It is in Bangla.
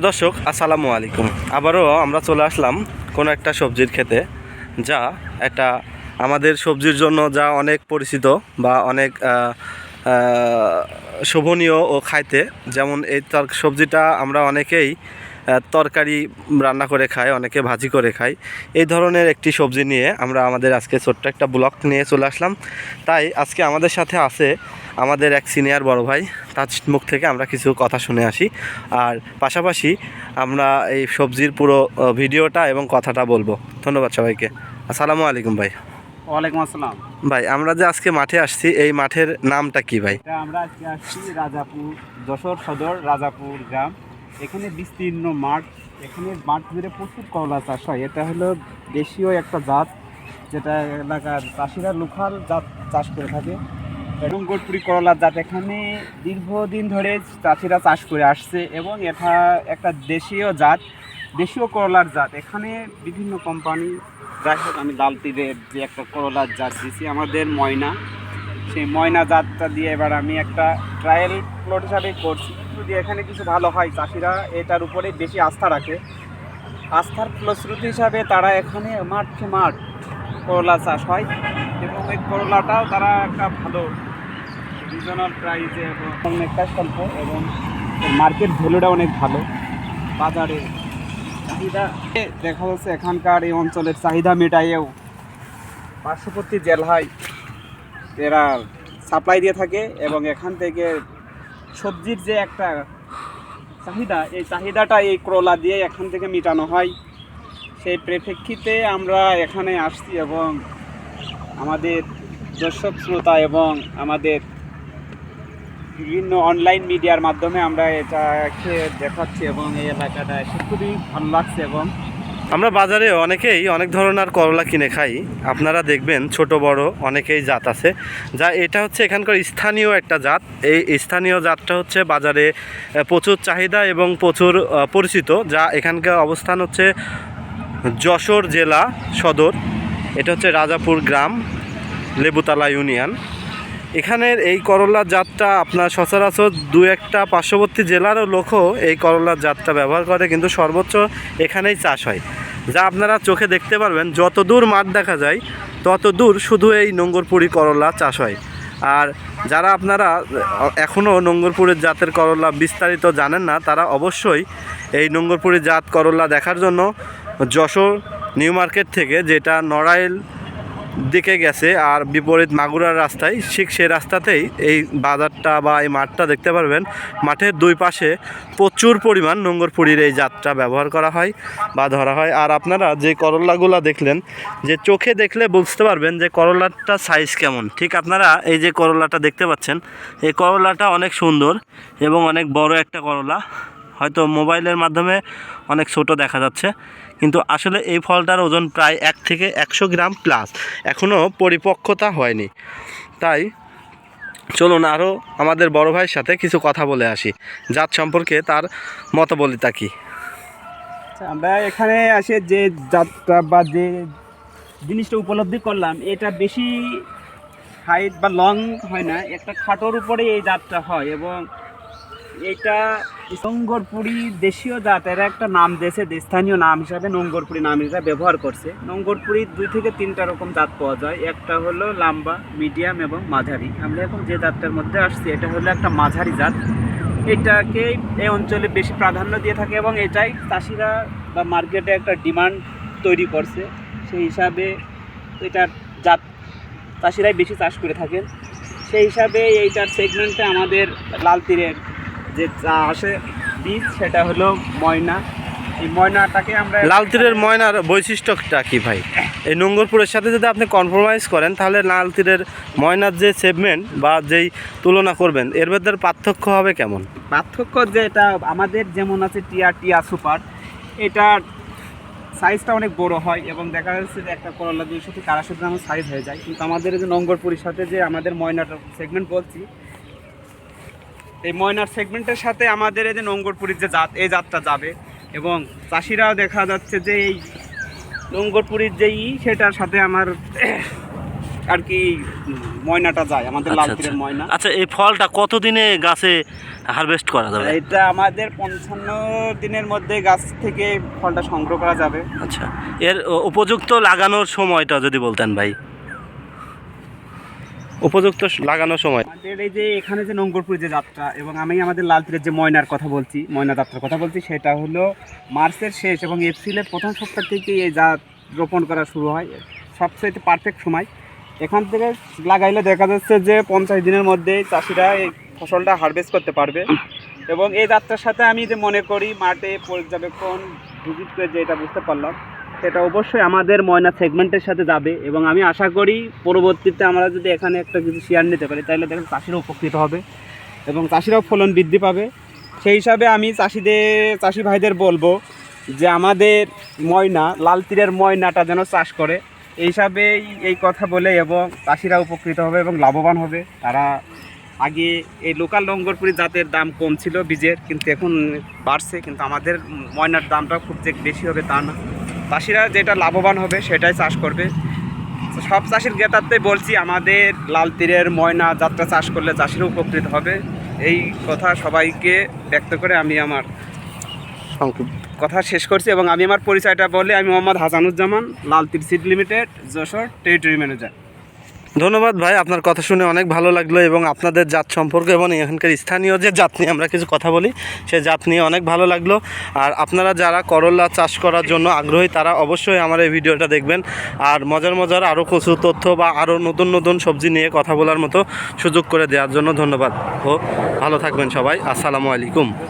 দর্শক, আসসালামু আলাইকুম। আবারও আমরা চলে আসলাম কোনো একটা সবজির খেতে যা একটা আমাদের সবজির জন্য যা অনেক পরিচিত বা অনেক শোভনীয় ও খাইতে। যেমন এই তর, সবজিটা আমরা অনেকেই তরকারি রান্না করে খাই, অনেকে ভাজি করে খাই। এই ধরনের একটি সবজি নিয়ে আমরা আমাদের আজকে ছোট্ট একটা ব্লক নিয়ে চলে আসলাম। তাই আজকে আমাদের সাথে আছে আমাদের এক সিনিয়র বড় ভাই তার মুখ থেকে আমরা কিছু কথা শুনে আসি। আর পাশাপাশি আমরা এই সবজির পুরো ভিডিওটা এবং কথাটা বলব। ধন্যবাদ সবাইকে। আসসালামু আলাইকুম ভাই। ওয়ালাইকুম আসসালাম। ভাই আমরা যে আজকে মাঠে আসছি এই মাঠের নামটা কি ভাই? আমরা আজকে আসছি রাজাপুর যশোর সদর রাজাপুর গ্রাম। এখানে বিস্তীর্ণ মাঠ। এখানে মাঠ জুড়ে প্রচুর করলা চাষ হয়। এটা হলো দেশীয় একটা জাত যেটা এলাকার চাষিরা লোকাল জাত চাষ করে থাকে। রঙ্গরপুরি করলার জাত এখানে দীর্ঘদিন ধরে চাষিরা চাষ করে আসছে এবং এটা একটা দেশীয় জাত, দেশীয় করলার জাত। এখানে বিভিন্ন কোম্পানি যাই হোক আমি লাল তীরের যে একটা করলার জাত দিয়েছি আমাদের ময়না। সেই ময়না জাতটা দিয়ে এবার আমি একটা ট্রায়াল প্লট হিসাবে করছি। যদি এখানে কিছু ভালো হয়, চাষিরা এটার উপরে বেশি আস্থা রাখে। আস্থার ফলশ্রুতি হিসাবে তারা এখানে মাঠে মাঠ করলা চাষ হয় এবং এই করলাটাও তারা একটা ভালো রিজনাল প্রাইসে এবং অনেকটা স্বল্প এবং মার্কেট ভ্যালুটা অনেক ভালো। বাজারে চাহিদা দেখা যাচ্ছে এখানকার এই অঞ্চলের চাহিদা মেটাইয়েও পার্শ্ববর্তী জেলায় এরা সাপ্লাই দিয়ে থাকে এবং এখান থেকে সবজির যে একটা চাহিদা, এই চাহিদাটা এই ক্রোলা দিয়ে এখান থেকে মেটানো হয়। সেই প্রেক্ষিতে আমরা এখানে আসছি এবং আমাদের দর্শক, শ্রোতা এবং আমাদের বিভিন্ন অনলাইন মিডিয়ার মাধ্যমে আমরা এটাকে দেখাচ্ছি এবং এই এলাকাটা এসে খুবই ভালো লাগছে এবং আমরা বাজারে অনেকেই অনেক ধরনের করলা কিনে খাই। আপনারা দেখবেন ছোট, বড় অনেকেই জাত আছে। যা এটা হচ্ছে এখানকার স্থানীয় একটা জাত। এই স্থানীয় জাতটা হচ্ছে বাজারে প্রচুর চাহিদা এবং প্রচুর পরিচিত, যা এখানকার অবস্থান হচ্ছে যশোর জেলা সদর। এটা হচ্ছে রাজাপুর গ্রাম, লেবুতলা ইউনিয়ন। এখানের এই করলার জাতটা আপনার সচরাচর দু একটা পার্শ্ববর্তী জেলারও লোকও এই করলার জাতটা ব্যবহার করে, কিন্তু সর্বোচ্চ এখানেই চাষ হয়। যা আপনারা চোখে দেখতে পারবেন, যত দূর মাঠ দেখা যায়, তত দূর শুধু এই নোঙ্গরপুরি করলা চাষ হয়। আর যারা আপনারা এখনও নোঙ্গরপুরের জাতের করলা বিস্তারিত জানেন না, তারা অবশ্যই এই নোঙ্গরপুরি জাত করলা দেখার জন্য যশোর নিউ মার্কেট থেকে যেটা নড়াইল দিকে গেছে আর বিপরীত মাগুরার রাস্তায় ঠিক সেই রাস্তাতেই এই বাজারটা বা এই মাঠটা দেখতে পারবেন। মাঠের দুই পাশে প্রচুর পরিমাণ নোঙ্গরপুরীর এই যাত্রা ব্যবহার করা হয় বা ধরা হয়। আর আপনারা যে করলাগুলো দেখলেন, যে চোখে দেখলে বুঝতে পারবেন যে করলাটা সাইজ কেমন। ঠিক আপনারা এই যে করলাটা দেখতে পাচ্ছেন, এই করলাটা অনেক সুন্দর এবং অনেক বড় একটা করলা। হয়তো মোবাইলের মাধ্যমে অনেক ছোট দেখা যাচ্ছে। কিন্তু আসলে এই ফলটার ওজন প্রায় এক থেকে একশো গ্রাম প্লাস এখনও পরিপক্কতা হয়নি। তাই চলুন আরও আমাদের বড় ভাইয়ের সাথে কিছু কথা বলে আসি। জাত সম্পর্কে তার মতবলিতা কি? আচ্ছা, আমরা এখানে আসে যে যাত্রা বা যে জিনিসটা উপলব্ধি করলাম এটা বেশি হাইট বা লং হয় না একটা খাটোর উপরে এই জাতটা হয় এবং এটা নঙ্গরপুরি দেশীয় জাত এরা একটা নাম দিয়েছে স্থানীয় নাম হিসাবে নঙ্গরপুরি নাম হিসাবে ব্যবহার করছে। নঙ্গরপুরির দুই থেকে তিনটা রকম জাত পাওয়া যায়। একটা হলো লাম্বা, মিডিয়াম এবং মাঝারি। আমরা এখন যে জাতটার মধ্যে আসছি, এটা হলো একটা মাঝারি জাত। এটাকে এই অঞ্চলে বেশি প্রাধান্য দিয়ে থাকে এবং এটাই চাষিরা বা মার্কেটে একটা ডিমান্ড তৈরি করছে। সেই হিসাবে এটার জাত চাষিরাই বেশি চাষ করে থাকেন। সেই হিসাবে এইটার সেগমেন্টে আমাদের লাল তীরের যে চা আসে বীজ সেটা হলো ময়না। এই ময়নাটাকে আমরা লাল তীরের ময়নার বৈশিষ্ট্যটা কি ভাই? এই নোঙ্গরপুরের সাথে যদি আপনি কম্প্রোমাইজ করেন তাহলে লাল তীরের ময়নার যে সেগমেন্ট বা যেই তুলনা করবেন এর ভেতরে পার্থক্য হবে কেমন? পার্থক্য যে এটা আমাদের যেমন আছে টিয়া টিয়া সুপার এটার সাইজটা অনেক বড় হয় এবং দেখা যাচ্ছে যে একটা করলা দুইশো থেকে আড়াইশো গ্রাম সাইজ হয়ে যায়। কিন্তু আমাদের এই যে নঙ্গরপুরের সাথে যে আমাদের ময়নাটার সেগমেন্ট বলছি এই ময়নার সেগমেন্টের সাথে আমাদের এই যে নঙ্গরপুরীর যে জাত এই জাতটা যাবে। এবং চাষিরাও দেখা যাচ্ছে যে এই নঙ্গরপুরীর যে ই সেটার সাথে আমার আর কি ময়নাটা যায় আমাদের আচ্ছা, লাল আচ্ছা। তীরের ময়না। আচ্ছা এই ফলটা কতদিনে গাছে হারভেস্ট করা যাবে? এটা আমাদের পঞ্চান্ন দিনের মধ্যে গাছ থেকে ফলটা সংগ্রহ করা যাবে। আচ্ছা। এর উপযুক্ত লাগানোর সময়টা যদি বলতেন ভাই। উপযুক্ত লাগানোর সময়। আমাদের এই যে এখানে যে নঙ্গরপুর যে যাত্রা এবং আমি আমাদের লাল তীরের যে ময়নার কথা বলছি, ময়না যাত্রার কথা বলছি, সেটা হলো মার্চের শেষ এবং এপ্রিলের প্রথম সপ্তাহ থেকে এই জাত রোপণ করা শুরু হয় সবচেয়ে পারফেক্ট সময়। এখান থেকে লাগাইলে দেখা যাচ্ছে যে পঞ্চাশ দিনের মধ্যে চাষিরা এই ফসলটা হারভেস্ট করতে পারবে। এবং এই যাত্রার সাথে আমি যে মনে করি, মাঠে পর্যবেক্ষণ ভিজিট করে যে এটা বুঝতে পারলাম সেটা অবশ্যই আমাদের ময়না সেগমেন্টের সাথে যাবে এবং আমি আশা করি পরবর্তীতে আমরা যদি এখানে একটা কিছু শেয়ার নিতে পারি, তাহলে দেখেন চাষিরা উপকৃত হবে এবং চাষিরাও ফলন বৃদ্ধি পাবে। সেই হিসাবে আমি চাষিদের, চাষি ভাইদের বলব যে আমাদের ময়না, লাল তীরের ময়নাটা যেন চাষ করে। এই হিসাবেই এই কথা বলে এবং চাষিরা উপকৃত হবে এবং লাভবান হবে। তারা আগে এই লোকাল লঙ্গরপুরি জাতের দাম কম ছিল বীজের, কিন্তু এখন বাড়ছে, কিন্তু আমাদের ময়নার দামটা খুব যে বেশি হবে তা না। চাষিরা যেটা লাভবান হবে সেটাই চাষ করবে। সব চাষির জ্ঞাতার্থে বলছি, আমাদের লাল তীরের ময়না যাত্রা চাষ করলে চাষিরা উপকৃত হবে। এই কথা সবাইকে ব্যক্ত করে আমি আমার কথা শেষ করছি এবং আমি আমার পরিচয়টা বলে আমি Mohammad Hasanuzzaman, Lal Teer seed limited, Jessore territory manager. ধন্যবাদ ভাই, আপনার কথা শুনে অনেক ভালো লাগল এবং আপনাদের জাত সম্পর্কে এবং এখানকার স্থানীয় যে জাত নিয়ে আমরা কিছু কথা বলি সেই জাত নিয়ে অনেক ভালো লাগল। আর আপনারা যারা করলা চাষ করার জন্য আগ্রহী, তারা অবশ্যই আমার এই ভিডিওটা দেখবেন। আর মজার মজার আরও কিছু তথ্য বা আরও নতুন নতুন সবজি নিয়ে কথা বলার মতো সুযোগ করে দেওয়ার জন্য ধন্যবাদ। ও, ভালো থাকবেন সবাই, আসসালামু আলাইকুম।